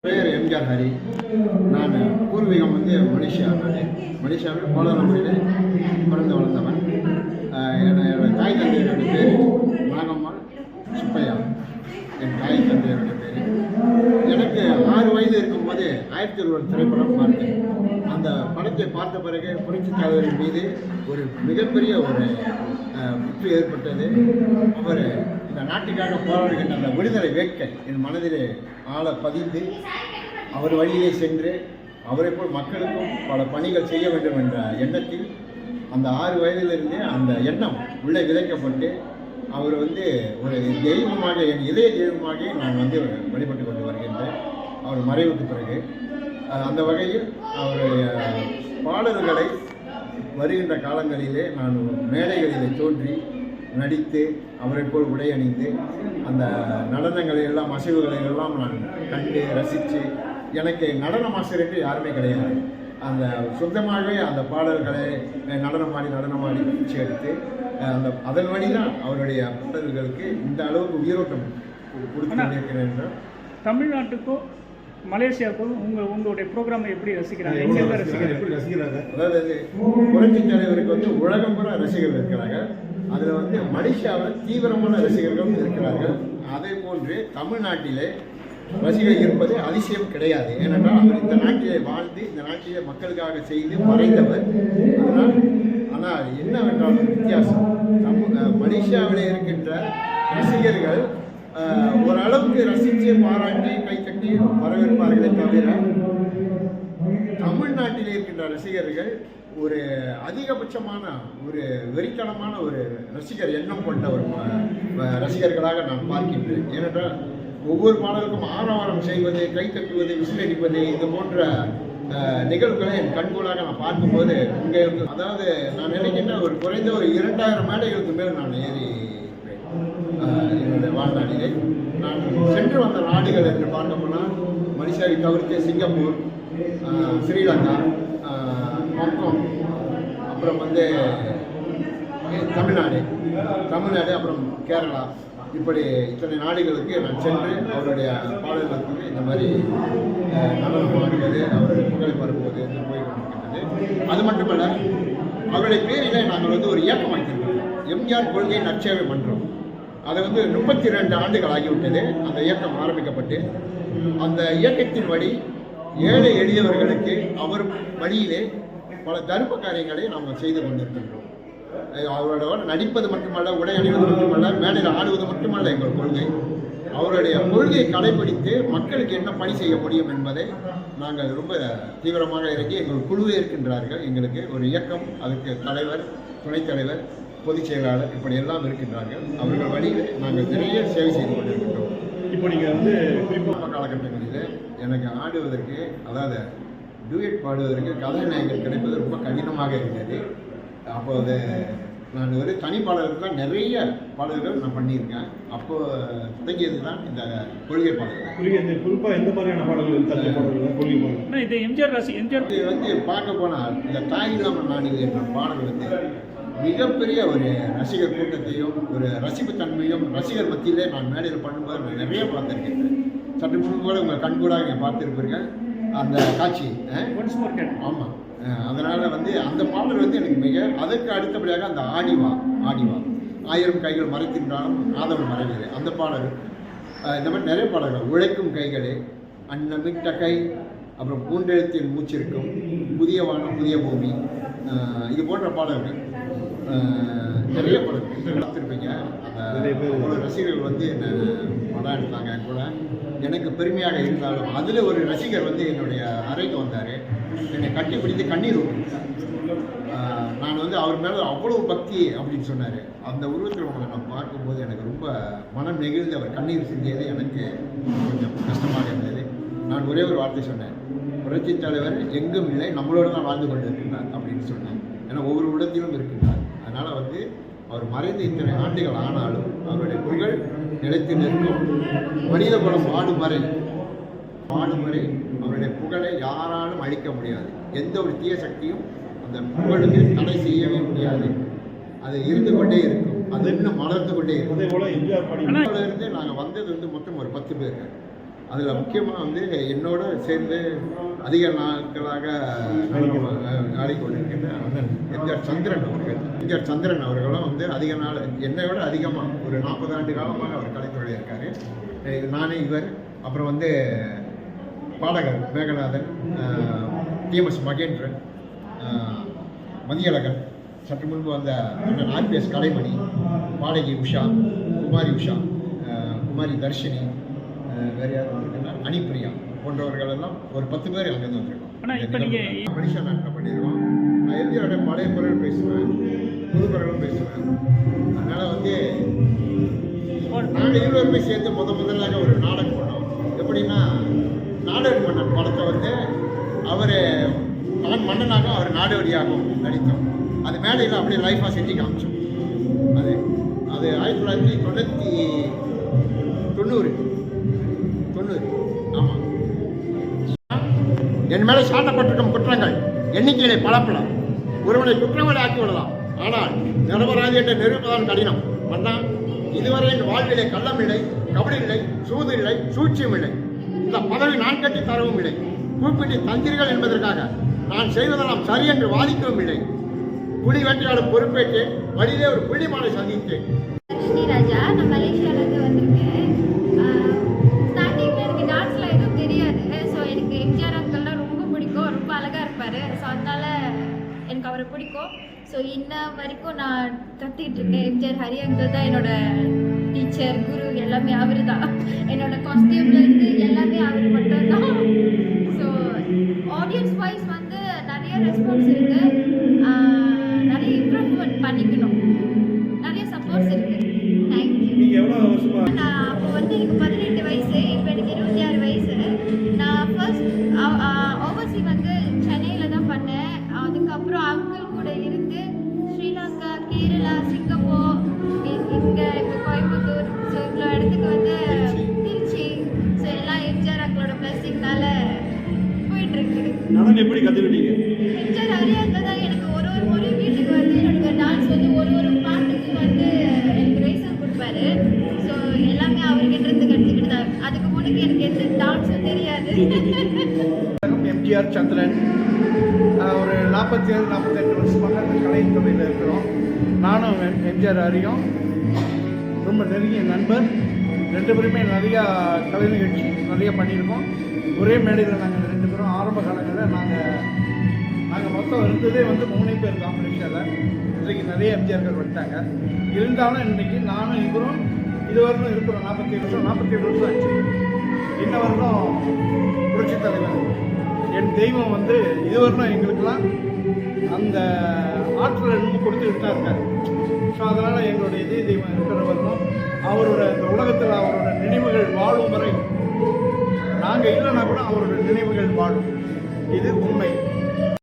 பேர் எம்ஜிஆர் ஹரி. நான் பூர்வீகம் வந்து மலேசியா. நாடு மலேசியாவில் கோலாலம்பூரில் பிறந்து வளர்ந்தவன். என்ன- என்னோட தாய் தந்தையரோட பேர் மாகம்மாள் சுப்பையா. என் தாய் தந்தையரோட பேர். எனக்கு ஆறு வயது இருக்கும்போது ஆயிரத்தி ஒரு திரைப்படம் பார்த்தேன். அந்த படத்தை பார்த்த பிறகு புரட்சி தலைவரின் மீது ஒரு மிகப்பெரிய ஒரு புற்று ஏற்பட்டது. அவர் இந்த நாட்டுக்காக போராடுகின்ற அந்த விடுதலை வேட்கை என் மனதிலே ஆழ பதிந்து அவர் வழியிலே சென்று அவரை போல் மக்களுக்கும் பல பணிகள் செய்ய வேண்டும் என்ற எண்ணத்தில் அந்த ஆறு வயதிலிருந்தே அந்த எண்ணம் உள்ளே விதைக்கப்பட்டு அவர் வந்து ஒரு தெய்வமாக என் இதய தெய்வமாக நான் வந்து வழிபட்டு கொண்டு வருகின்றேன். அவர் மறைவுக்கு பிறகு. அந்த வகையில் அவருடைய பாடல்களை வருகின்ற காலங்களிலே நான் மேடைகளிலே தோன்றி நடித்து அவரை போல் உடை அணிந்து அந்த நடனங்களை எல்லாம் அசைவுகளை எல்லாம் நான் கண்டு ரசித்து எனக்கு நடன என்று யாருமே கிடையாது. அந்த சொந்தமாகவே அந்த பாடல்களை நடனமாடி நடனமாடி பிடிச்சி எடுத்து அந்த அதன் வழி தான் அவருடைய பாடல்களுக்கு இந்த அளவுக்கு உயிரோட்டம் கொடுத்து கொண்டிருக்கிறேன் என்றால் தமிழ்நாட்டுக்கும் மலேசியாவுக்கும் உங்க உங்களுடைய ப்ரோக்ராமை எப்படி ரசிக்கிறாங்க? எங்க ரசிக்கிறாங்க? எப்படி ரசிக்கிறாங்க. அதாவது புரட்சி தலைவருக்கு வந்து உலகம் பூரா ரசிகர்கள் இருக்கிறாங்க. அதில் வந்து மலேசியாவில் தீவிரமான ரசிகர்களும் இருக்கிறார்கள். அதே போன்று தமிழ்நாட்டிலே ரசிகர்கள் இருப்பது அதிசயம் கிடையாது. ஏனென்றால் அவர் இந்த நாட்டிலே வாழ்ந்து இந்த நாட்டிலே மக்களுக்காக செய்து மறைந்தவர். அதனால் ஆனால் என்னவென்றால் ஒரு வித்தியாசம் தமிழ் மலேசியாவிலே இருக்கின்ற ரசிகர்கள் ஓரளவுக்கு ரசித்து பாராட்டி கைத்தட்டி வரவேற்பார்களே தவிர தமிழ்நாட்டில் இருக்கின்ற ரசிகர்கள் ஒரு அதிகபட்சமான ஒரு வெறித்தனமான ஒரு ரசிகர் எண்ணம் கொண்ட ஒரு ரசிகர்களாக நான் பார்க்கின்றேன். ஏனென்றால் ஒவ்வொரு பாடலுக்கும் ஆரவாரம் செய்வது கை தட்டுவது விசிலடிப்பது இது போன்ற நிகழ்வுகளை என் கண்கூடாக நான் பார்க்கும்போது இங்கே அதாவது நான் நினைக்கின்ற ஒரு குறைந்த ஒரு இரண்டாயிரம் மேடைகளுக்கு மேல் நான் ஏறி என்னுடைய வாழ்நாளிலே. நான் சென்று வந்த நாடுகள் என்று பார்த்தோம்னா மலேசியாவை தவிர்த்து சிங்கப்பூர் ஸ்ரீலங்கா ஹாங்காங் அப்புறம் வந்து தமிழ்நாடு. தமிழ்நாடு அப்புறம் கேரளா. இப்படி இத்தனை நாடுகளுக்கு நான் சென்று அவருடைய பாடல்களுக்கு இந்த மாதிரி அஹ், நடனம் அவருடைய புகழை பரப்புவது என்று போய் கொண்டிருக்கின்றது. அது மட்டுமல்ல அவருடைய பேரிலே நாங்கள் வந்து ஒரு இயக்கம் வைத்திருக்கிறோம். எம்ஜிஆர் கொள்கை நற்சேவை பண்ணுறோம் அது வந்து முப்பத்தி ரெண்டு ஆண்டுகள் ஆகிவிட்டது. அந்த இயக்கம் ஆரம்பிக்கப்பட்டு அந்த இயக்கத்தின் வழி ஏழை எளியவர்களுக்கு அவர் வழியிலே பல தர்ம காரியங்களை நாம் செய்து கொண்டிருக்கின்றோம். அவரோட நடிப்பது மட்டுமல்ல உடை அணிவது மட்டுமல்ல மேடையில் ஆடுவது மட்டுமல்ல எங்கள் கொள்கை. அவருடைய கொள்கையை கடைபிடித்து மக்களுக்கு என்ன பணி செய்ய முடியும் என்பதை நாங்கள் ரொம்ப தீவிரமாக இறங்கி எங்கள் குழுவே இருக்கின்றார்கள். எங்களுக்கு ஒரு இயக்கம் அதுக்கு தலைவர் துணைத் தலைவர் பொதுச் செயலாளர் இப்படி எல்லாம் இருக்கின்றார்கள். அவர்கள் வழியில் நாங்கள் நிறைய சேவை செய்து கொண்டிருக்கின்றோம். இப்போ நீங்க வந்து குறிப்பா ஆரம்ப காலகட்டங்களில் எனக்கு ஆடுவதற்கு அதாவது டூயட் பாடுவதற்கு கதாநாயகர் கிடைப்பது ரொம்ப கடினமாக இருந்தது. அப்போது நான் ஒரு தனி பாடலுக்கு தான் நிறைய பாடல்கள் நான் பண்ணியிருக்கேன். அப்போ தொடங்கியது தான் இந்த கொள்கை பாடல்கள். குறி- இந்த குறிப்பா எந்த மாதிரியான பாடல்கள் இது எம்ஜிஆர் ரசி எம்ஜிஆர் வந்து பார்க்க போனால் இந்த தாய் இல்லாமல் நாடு என்ற பாடல் வந்து மிகப்பெரிய ஒரு ரசிகர் கூட்டத்தையும் ஒரு ரசிப்பு தன்மையும் ரசிகர் மத்தியிலே நான் மேடையில் பண்ணும்போது நான் நிறைய பார்த்துருக்கேன். சற்று முன்பு கூட உங்கள் கண்கூடாக நீங்கள் பார்த்துருப்பீங்க. அந்த காட்சி ஆமாம் அதனால் வந்து அந்த பாடல் வந்து எனக்கு மிக அதற்கு அடுத்தபடியாக அந்த ஆடிவா ஆடிவா. ஆயிரம் கைகள் மறைக்கின்றாலும் ஆதவன் மறைகிறது அந்த பாடல் இந்த மாதிரி நிறைய பாடல்கள். உழைக்கும் கைகளே அன்னமிட்ட கை அப்புறம் பூண்டெழுத்தில் மூச்சிருக்கும் புதிய வானம் புதிய பூமி இது போன்ற பாடல்கள். நிறைய பாடல்கள் பார்த்துருப்பீங்க. அந்த ரசிகர்கள் வந்து என்ன படம் எடுத்தாங்க கூட. எனக்கு பெருமையாக இருந்தாலும் அதில் ஒரு ரசிகர் வந்து என்னுடைய அறைக்கு வந்தார். என்னை கட்டி பிடித்து கண்ணீர் நான் வந்து அவர் மேலே அவ்வளோ பக்தி அப்படின்னு சொன்னார். அந்த உருவத்தில் உங்களை நான் பார்க்கும்போது எனக்கு ரொம்ப மனம் நெகிழ்ந்து அவர் கண்ணீர் சிந்தியது எனக்கு கொஞ்சம் கஷ்டமாக இருந்தது. நான் ஒரே ஒரு வார்த்தை சொன்னேன். புரட்சி தலைவர் எங்கும் இல்லை நம்மளோடு தான் வாழ்ந்து கொண்டு இருக்கின்றார் அப்படின்னு சொன்னேன். ஏன்னா ஒவ்வொரு இடத்திலும் இருக்கின்றார். அதனால் வந்து அவர் மறைந்து இத்தனை ஆண்டுகள் ஆனாலும் அவருடைய புகழ் நிலைத்து நிற்கும். மனித குலம் வாடும் வரை அவருடைய புகழை யாராலும் அழிக்க முடியாது. எந்த ஒரு தீய சக்தியும் அந்த புகழுக்கு தடை செய்யவே முடியாது. அது இருந்து கொண்டே இருக்கும். அது இன்னும் மலர்ந்து கொண்டே இருக்கும். இருந்து நாங்கள் வந்தது வந்து மொத்தம் ஒரு பத்து பேர். அதில் முக்கியமாக வந்து என்னோட சேர்ந்து அதிக நாட்களாக ஆடிக்கொண்டிருக்கின்ற அண்ணன் எம்ஜிஆர் சந்திரன் அவர்கள். எம்ஜிஆர் சந்திரன் அவர்களும் வந்து அதிக நாள் என்னை விட அதிகமாக ஒரு நாற்பது ஆண்டு காலமாக அவர் கலைத்துறையில் இருக்கார். நானே இவர். அப்புறம் வந்து பாடகர் மேகநாதன் டிஎம்எஸ் மகேந்திரன் மதியழகன் சற்று முன்பு வந்த அண்ணன் ஆர்பிஎஸ் கலைமணி பாடகி உஷா குமாரி உஷா குமாரி தர்ஷினி வேறு யார் வந்திருக்காங்க? அனிப்பிரியா போன்றவர்கள் எல்லாம் ஒரு பத்து பேர் அங்கேருந்து வந்திருக்கோம் மனுஷன் நாட்டில் பண்ணிடுவோம் நான் எம்ஜிஆரோட பழைய குரல் பேசுவேன் புது குரலும் பேசுவேன். அதனால் வந்து நாங்கள் இருவருமே சேர்ந்து முத முதலாக ஒரு நாடகம் பண்ணோம். எப்படின்னா நாடக மன்னன் படத்தை வந்து அவர் நான் மன்னனாக அவர் நாடோடியாகவும் நடித்தோம். அது மேடையில் அப்படியே லைஃபாக செஞ்சு காமிச்சோம். அது அது ஆயிரத்தி தொள்ளாயிரத்தி தொண்ணூற்றி தொண்ணூறு தொண்ணூறு. என் மேலே சாட்டப்பட்டிருக்கும் குற்றங்கள். எண்ணிக்கையிலே பலப்பல ஒருவனை குற்றங்களை ஆக்கி விடலாம் ஆனால் நிரபராதி என்று நிரூபிப்பதான் கடினம். மன்னா இதுவரை என் வாழ்விலே கள்ளம் இல்லை கபடி இல்லை சூது இல்லை சூழ்ச்சியும் இல்லை. இந்த பதவி நான் கட்டி தரவும் இல்லை. கூப்பிட்டு தந்திரிகள் என்பதற்காக நான் செய்வதெல்லாம் சரி என்று வாதிக்கவும் இல்லை. புலி வெற்றியாளர் பொறுப்பேற்று வழியிலே ஒரு புள்ளிமானை சந்தித்தேன். லட்சுமி ராஜா நான் அவரை பிடிக்கும். ஸோ இன்ன வரைக்கும் நான் கற்றுக்கிட்டு இருக்கேன். எம்ஜிஆர் ஹரி அங்கிள் தான் என்னோட டீச்சர் குரு எல்லாமே அவர் தான் என்னோட காஸ்டியூம்லேருந்து எல்லாமே அவர் மட்டும்தான். ஸோ ஆடியன்ஸ் வைஸ் வந்து நிறைய ரெஸ்பான்ஸ் இருக்குது நடனம் எப்படி கத்துக்கிட்டீங்க? எம்ஜிஆர் அறியாத தான் எனக்கு ஒரு ஒரு முறை வீட்டுக்கு வந்து என்னோட டான்ஸ் வந்து ஒரு ஒரு பாட்டுக்கு வந்து எனக்கு கொடுப்பாரு. ஸோ எல்லாமே அவர்கிட்ட இருந்து கற்றுக்கிட்டு தான். அதுக்கு முன்னாடி எனக்கு எந்த டான்ஸும் தெரியாது. எம்ஜிஆர் சந்திரன். ஒரு நாற்பத்தி ஏழு நாற்பத்தெட்டு வருஷமாக இந்த கலையின் துறையில் இருக்கிறோம். நானும் எம்- எம்ஜிஆர் அறியும் ரொம்ப நெருங்கிய நண்பர். ரெண்டு பேருமே நிறையா கலை நிகழ்ச்சி நிறைய பண்ணியிருக்கோம். ஒரே மேடையில் நாங்கள் ஆரம்ப காலங்களில் நாங்கள் நாங்கள் மொத்தம் இருந்ததே வந்து மூணு பேர் காம்படிஷனில் இன்றைக்கு நிறைய எம்ஜிஆர்கள் வந்துட்டாங்க. இருந்தாலும் இன்றைக்கி நானும் இவரும் இதுவரைக்கும் இருக்கிறோம் நாற்பத்தி ஏழு வருஷம் நாற்பத்தி ஏழு வருஷம் ஆச்சு. இன்ன வரலும் புரட்சித் தலைவர். என் தெய்வம் வந்து இதுவரைக்கும் எங்களுக்கெல்லாம் அந்த ஆற்றலை இன்னும் கொடுத்துக்கிட்டு தான் இருக்காரு. ஸோ அதனால் எங்களுடைய இதய தெய்வம் இருக்கிற வரணும் அவரோட இந்த உலகத்தில் அவரோட நினைவுகள் வாழும் வரை நாங்கள் இல்லைன்னா கூட அவரோட நினைவுகள் வாழும். இது உண்மை.